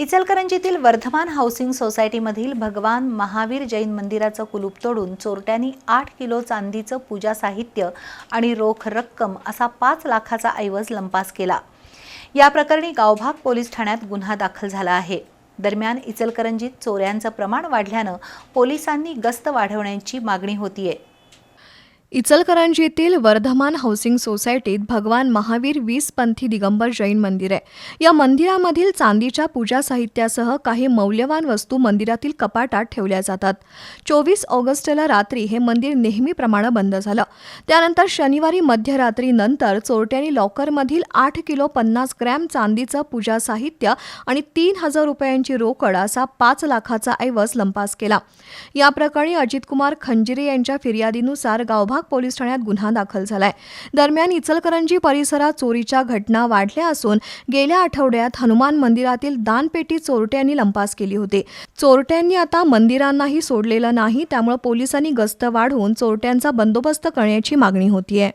इचलकरंजीतील Vardhman housing सोसायटीमधील भगवान महावीर जैन मंदिराचं कुलूप तोडून चोरट्यांनी आठ किलो चांदीचं पूजा साहित्य आणि रोख रक्कम असा पाच लाखाचा ऐवज लंपास केला. या प्रकरणी गावभाग पोलीस ठाण्यात गुन्हा दाखल झाला आहे. दरम्यान इचलकरंजीत चोऱ्यांचं प्रमाण वाढल्यानं पोलिसांनी गस्त वाढवण्याची मागणी होतीये. इचलकरंजीतील वर्धमान हाऊसिंग सोसायटीत भगवान महावीर वीसपंथी दिगंबर जैन मंदिर आहे. या मंदिरामधील चांदीच्या पूजा साहित्यासह काही मौल्यवान वस्तू मंदिरातील कपाटात ठेवल्या जातात. चोवीस ऑगस्टला रात्री हे मंदिर नेहमीप्रमाणे बंद झालं. त्यानंतर शनिवारी मध्यरात्रीनंतर चोरट्यांनी लॉकरमधील आठ किलो पन्नास ग्रॅम चांदीचं पूजा साहित्य आणि तीन हजार रुपयांची रोकड असा पाच लाखाचा ऐवज लंपास केला. या प्रकरणी अजितकुमार खंजिरे यांच्या फिर्यादीनुसार महाग पोलीस ठाण्यात गुन्हा दाखल झालाय. दरम्यान इचलकरंजी परिसरात चोरीच्या घटना वाढल्या असून गेल्या आठवड्यात हनुमान मंदिरातील दानपेटी चोरट्यांनी लंपास केली होती. चोरट्यांनी आता मंदिरांनाही सोडलेलं नाही त्यामुळे पोलिसांनी गस्त वाढवून चोरट्यांचा बंदोबस्त करण्याची मागणी होतीये.